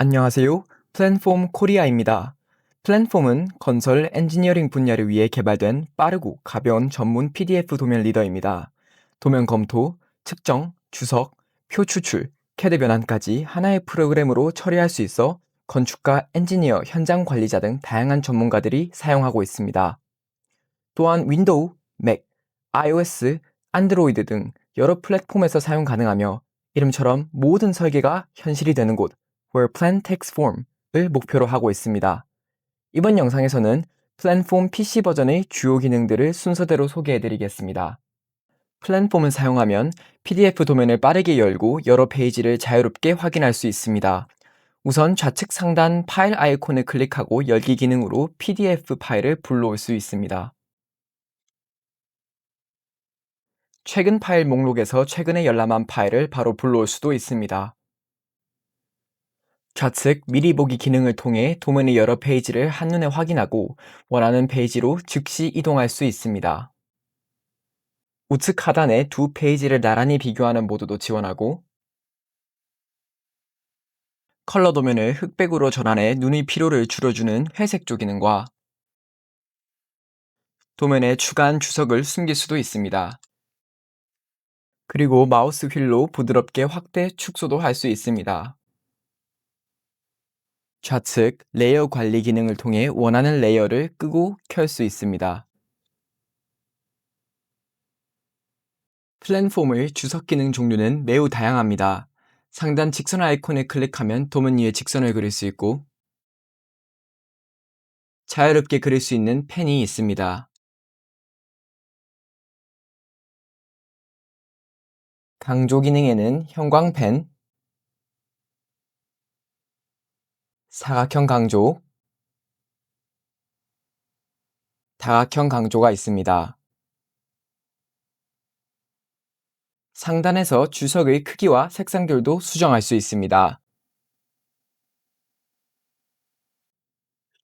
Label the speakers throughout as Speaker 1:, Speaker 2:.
Speaker 1: 안녕하세요. 플랫폼 코리아입니다. 플랫폼은 건설 엔지니어링 분야를 위해 개발된 빠르고 가벼운 전문 PDF 도면 리더입니다. 도면 검토, 측정, 주석, 표 추출, 캐드 변환까지 하나의 프로그램으로 처리할 수 있어 건축가, 엔지니어, 현장 관리자 등 다양한 전문가들이 사용하고 있습니다. 또한 윈도우, 맥, iOS, 안드로이드 등 여러 플랫폼에서 사용 가능하며 이름처럼 모든 설계가 현실이 되는 곳 where plan takes form을 목표로 하고 있습니다. 이번 영상에서는 플랜폼 PC 버전의 주요 기능들을 순서대로 소개해 드리겠습니다. 플랜폼을 사용하면 PDF 도면을 빠르게 열고 여러 페이지를 자유롭게 확인할 수 있습니다. 우선 좌측 상단 파일 아이콘을 클릭하고 열기 기능으로 PDF 파일을 불러올 수 있습니다. 최근 파일 목록에서 최근에 열람한 파일을 바로 불러올 수도 있습니다. 좌측 미리 보기 기능을 통해 도면의 여러 페이지를 한눈에 확인하고 원하는 페이지로 즉시 이동할 수 있습니다. 우측 하단에 두 페이지를 나란히 비교하는 모드도 지원하고 컬러 도면을 흑백으로 전환해 눈의 피로를 줄여주는 회색조 기능과 도면에 추가한 주석을 숨길 수도 있습니다. 그리고 마우스 휠로 부드럽게 확대, 축소도 할 수 있습니다. 좌측 레이어 관리 기능을 통해 원하는 레이어를 끄고 켤 수 있습니다. 플랫폼의 주석 기능 종류는 매우 다양합니다. 상단 직선 아이콘을 클릭하면 도면 위에 직선을 그릴 수 있고 자유롭게 그릴 수 있는 펜이 있습니다. 강조 기능에는 형광펜, 사각형 강조, 다각형 강조가 있습니다. 상단에서 주석의 크기와 색상들도 수정할 수 있습니다.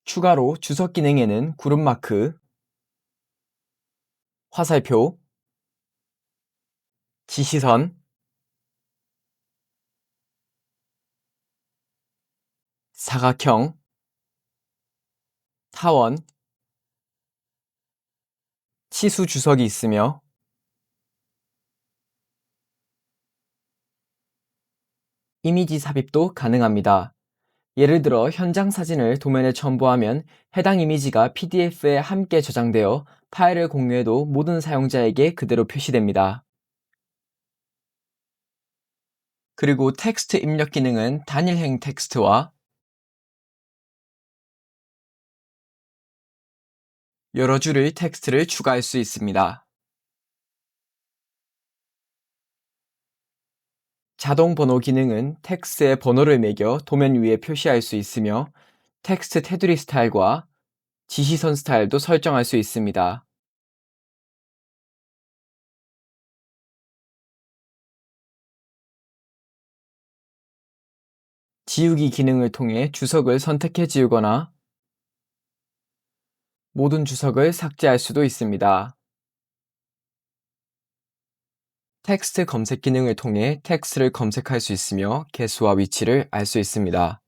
Speaker 1: 추가로 주석 기능에는 구름 마크, 화살표, 지시선, 사각형, 타원, 치수 주석이 있으며 이미지 삽입도 가능합니다. 예를 들어 현장 사진을 도면에 첨부하면 해당 이미지가 PDF에 함께 저장되어 파일을 공유해도 모든 사용자에게 그대로 표시됩니다. 그리고 텍스트 입력 기능은 단일행 텍스트와 여러 줄의 텍스트를 추가할 수 있습니다. 자동 번호 기능은 텍스트의 번호를 매겨 도면 위에 표시할 수 있으며 텍스트 테두리 스타일과 지시선 스타일도 설정할 수 있습니다. 지우기 기능을 통해 주석을 선택해 지우거나 모든 주석을 삭제할 수도 있습니다. 텍스트 검색 기능을 통해 텍스트를 검색할 수 있으며 개수와 위치를 알 수 있습니다.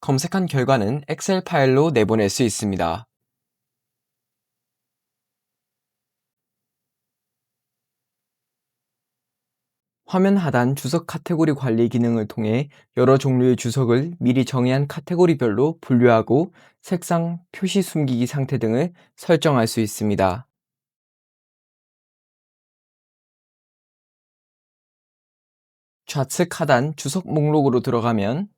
Speaker 1: 검색한 결과는 엑셀 파일로 내보낼 수 있습니다. 화면 하단 주석 카테고리 관리 기능을 통해 여러 종류의 주석을 미리 정의한 카테고리별로 분류하고 색상, 표시 숨기기 상태 등을 설정할 수 있습니다. 좌측 하단 주석 목록으로 들어가면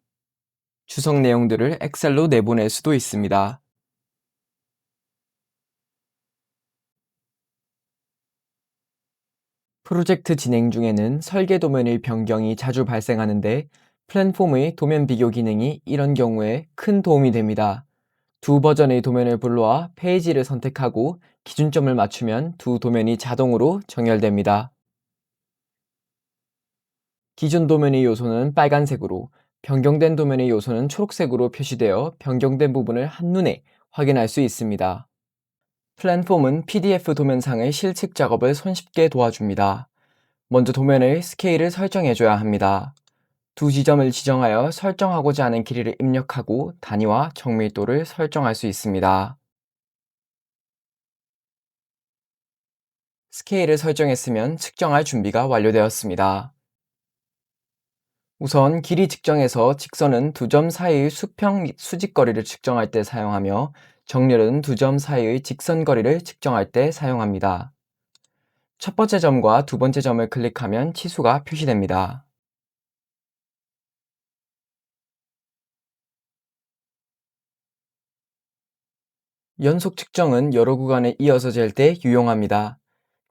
Speaker 1: 주석 내용들을 엑셀로 내보낼 수도 있습니다. 프로젝트 진행 중에는 설계 도면의 변경이 자주 발생하는데 플랫폼의 도면 비교 기능이 이런 경우에 큰 도움이 됩니다. 두 버전의 도면을 불러와 페이지를 선택하고 기준점을 맞추면 두 도면이 자동으로 정렬됩니다. 기존 도면의 요소는 빨간색으로, 변경된 도면의 요소는 초록색으로 표시되어 변경된 부분을 한눈에 확인할 수 있습니다. 플랜폼은 PDF 도면상의 실측 작업을 손쉽게 도와줍니다. 먼저 도면의 스케일을 설정해줘야 합니다. 두 지점을 지정하여 설정하고자 하는 길이를 입력하고 단위와 정밀도를 설정할 수 있습니다. 스케일을 설정했으면 측정할 준비가 완료되었습니다. 우선 길이 측정에서 직선은 두 점 사이의 수평 및 수직거리를 측정할 때 사용하며 정렬은 두 점 사이의 직선 거리를 측정할 때 사용합니다. 첫 번째 점과 두 번째 점을 클릭하면 치수가 표시됩니다. 연속 측정은 여러 구간에 이어서 잴 때 유용합니다.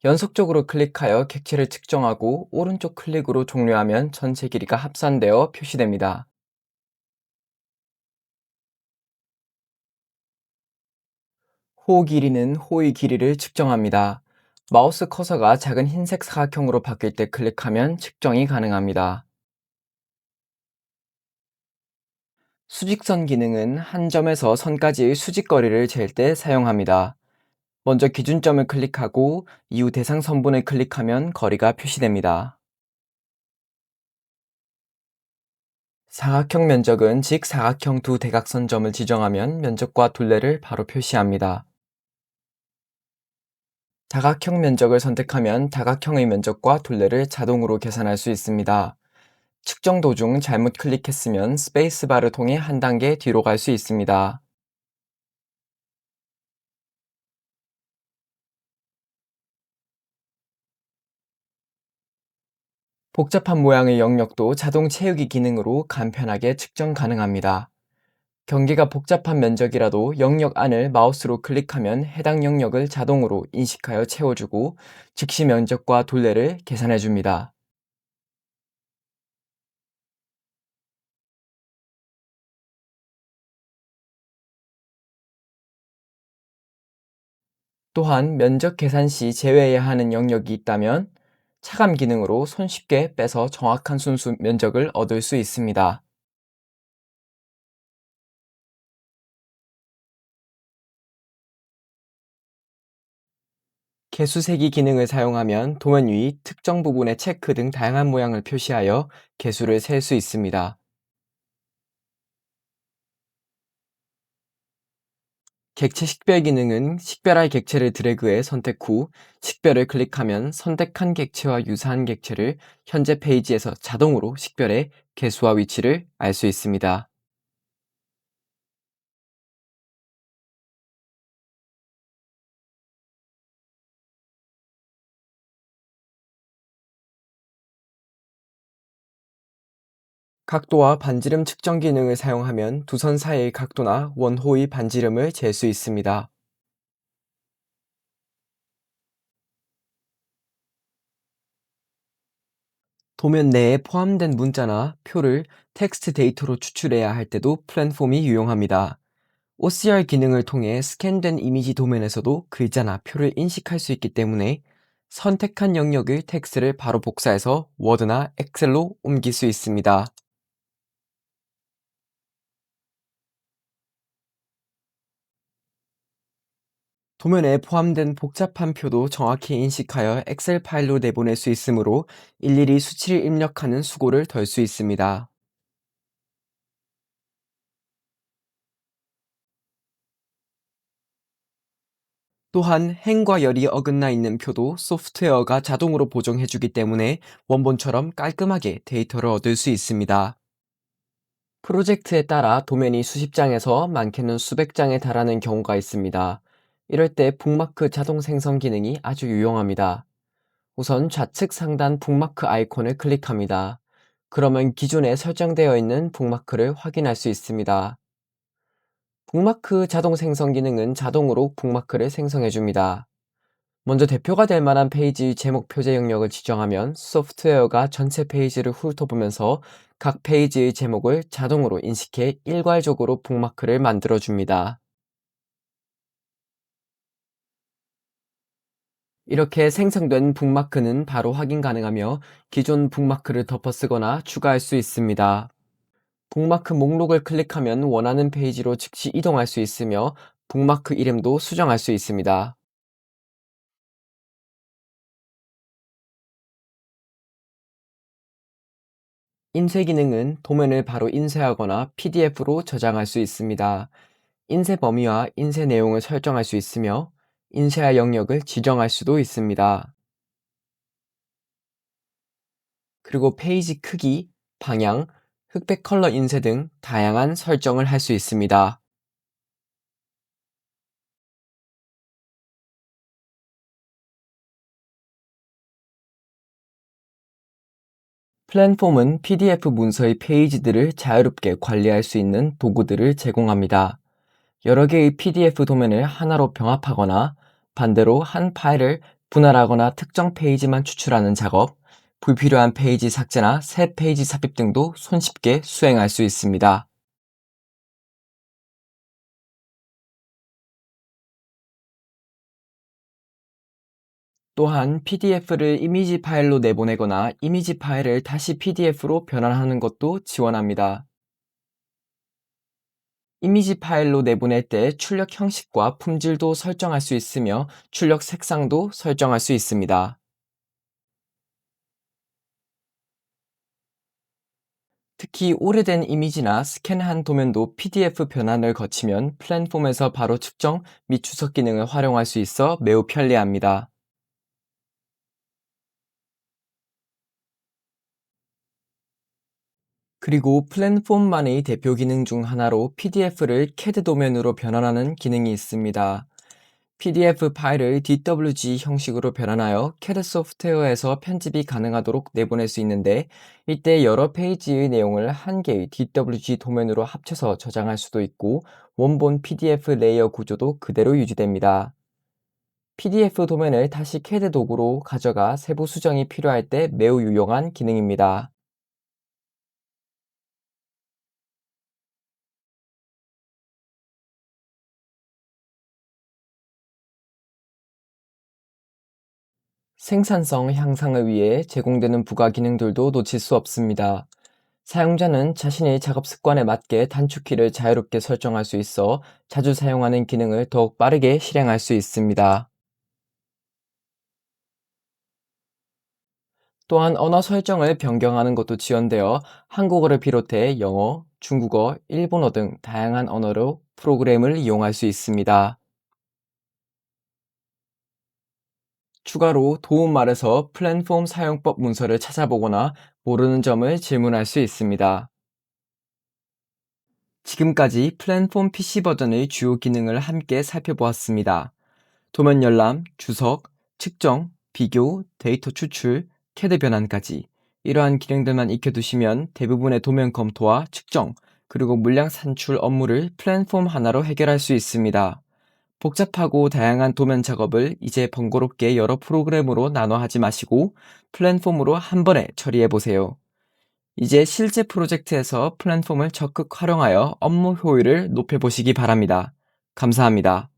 Speaker 1: 연속적으로 클릭하여 객체를 측정하고 오른쪽 클릭으로 종료하면 전체 길이가 합산되어 표시됩니다. 호 길이는 호의 길이를 측정합니다. 마우스 커서가 작은 흰색 사각형으로 바뀔 때 클릭하면 측정이 가능합니다. 수직선 기능은 한 점에서 선까지의 수직거리를 잴 때 사용합니다. 먼저 기준점을 클릭하고 이후 대상 선분을 클릭하면 거리가 표시됩니다. 사각형 면적은 직사각형 두 대각선 점을 지정하면 면적과 둘레를 바로 표시합니다. 다각형 면적을 선택하면 다각형의 면적과 둘레를 자동으로 계산할 수 있습니다. 측정 도중 잘못 클릭했으면 스페이스바를 통해 한 단계 뒤로 갈 수 있습니다. 복잡한 모양의 영역도 자동 채우기 기능으로 간편하게 측정 가능합니다. 경계가 복잡한 면적이라도 영역 안을 마우스로 클릭하면 해당 영역을 자동으로 인식하여 채워주고 즉시 면적과 둘레를 계산해 줍니다. 또한 면적 계산 시 제외해야 하는 영역이 있다면 차감 기능으로 손쉽게 빼서 정확한 순수 면적을 얻을 수 있습니다. 개수세기 기능을 사용하면 도면 위 특정 부분의 체크 등 다양한 모양을 표시하여 개수를 셀 수 있습니다. 객체 식별 기능은 식별할 객체를 드래그해 선택 후 식별을 클릭하면 선택한 객체와 유사한 객체를 현재 페이지에서 자동으로 식별해 개수와 위치를 알 수 있습니다. 각도와 반지름 측정 기능을 사용하면 두 선 사이의 각도나 원호의 반지름을 잴 수 있습니다. 도면 내에 포함된 문자나 표를 텍스트 데이터로 추출해야 할 때도 플랫폼이 유용합니다. OCR 기능을 통해 스캔된 이미지 도면에서도 글자나 표를 인식할 수 있기 때문에 선택한 영역의 텍스트를 바로 복사해서 워드나 엑셀로 옮길 수 있습니다. 도면에 포함된 복잡한 표도 정확히 인식하여 엑셀 파일로 내보낼 수 있으므로 일일이 수치를 입력하는 수고를 덜 수 있습니다. 또한 행과 열이 어긋나 있는 표도 소프트웨어가 자동으로 보정해주기 때문에 원본처럼 깔끔하게 데이터를 얻을 수 있습니다. 프로젝트에 따라 도면이 수십 장에서 많게는 수백 장에 달하는 경우가 있습니다. 이럴 때 북마크 자동 생성 기능이 아주 유용합니다. 우선 좌측 상단 북마크 아이콘을 클릭합니다. 그러면 기존에 설정되어 있는 북마크를 확인할 수 있습니다. 북마크 자동 생성 기능은 자동으로 북마크를 생성해 줍니다. 먼저 대표가 될 만한 페이지 제목 표제 영역을 지정하면 소프트웨어가 전체 페이지를 훑어보면서 각 페이지의 제목을 자동으로 인식해 일괄적으로 북마크를 만들어 줍니다. 이렇게 생성된 북마크는 바로 확인 가능하며 기존 북마크를 덮어 쓰거나 추가할 수 있습니다. 북마크 목록을 클릭하면 원하는 페이지로 즉시 이동할 수 있으며 북마크 이름도 수정할 수 있습니다. 인쇄 기능은 도면을 바로 인쇄하거나 PDF로 저장할 수 있습니다. 인쇄 범위와 인쇄 내용을 설정할 수 있으며 인쇄할 영역을 지정할 수도 있습니다. 그리고 페이지 크기, 방향, 흑백 컬러 인쇄 등 다양한 설정을 할 수 있습니다. 플랫폼은 PDF 문서의 페이지들을 자유롭게 관리할 수 있는 도구들을 제공합니다. 여러 개의 PDF 도면을 하나로 병합하거나 반대로 한 파일을 분할하거나 특정 페이지만 추출하는 작업, 불필요한 페이지 삭제나 새 페이지 삽입 등도 손쉽게 수행할 수 있습니다. 또한 PDF를 이미지 파일로 내보내거나 이미지 파일을 다시 PDF로 변환하는 것도 지원합니다. 이미지 파일로 내보낼 때 출력 형식과 품질도 설정할 수 있으며 출력 색상도 설정할 수 있습니다. 특히 오래된 이미지나 스캔한 도면도 PDF 변환을 거치면 플랫폼에서 바로 측정 및 주석 기능을 활용할 수 있어 매우 편리합니다. 그리고 플랫폼만의 대표 기능 중 하나로 PDF를 CAD 도면으로 변환하는 기능이 있습니다. PDF 파일을 DWG 형식으로 변환하여 CAD 소프트웨어에서 편집이 가능하도록 내보낼 수 있는데 이때 여러 페이지의 내용을 한 개의 DWG 도면으로 합쳐서 저장할 수도 있고 원본 PDF 레이어 구조도 그대로 유지됩니다. PDF 도면을 다시 CAD 도구로 가져가 세부 수정이 필요할 때 매우 유용한 기능입니다. 생산성 향상을 위해 제공되는 부가 기능들도 놓칠 수 없습니다. 사용자는 자신의 작업 습관에 맞게 단축키를 자유롭게 설정할 수 있어 자주 사용하는 기능을 더욱 빠르게 실행할 수 있습니다. 또한 언어 설정을 변경하는 것도 지원되어 한국어를 비롯해 영어, 중국어, 일본어 등 다양한 언어로 프로그램을 이용할 수 있습니다. 추가로 도움말에서 플랫폼 사용법 문서를 찾아보거나 모르는 점을 질문할 수 있습니다. 지금까지 플랫폼 PC 버전의 주요 기능을 함께 살펴보았습니다. 도면 열람, 주석, 측정, 비교, 데이터 추출, 캐드 변환까지 이러한 기능들만 익혀두시면 대부분의 도면 검토와 측정, 그리고 물량 산출 업무를 플랫폼 하나로 해결할 수 있습니다. 복잡하고 다양한 도면 작업을 이제 번거롭게 여러 프로그램으로 나눠 하지 마시고 플랫폼으로 한 번에 처리해 보세요. 이제 실제 프로젝트에서 플랫폼을 적극 활용하여 업무 효율을 높여 보시기 바랍니다. 감사합니다.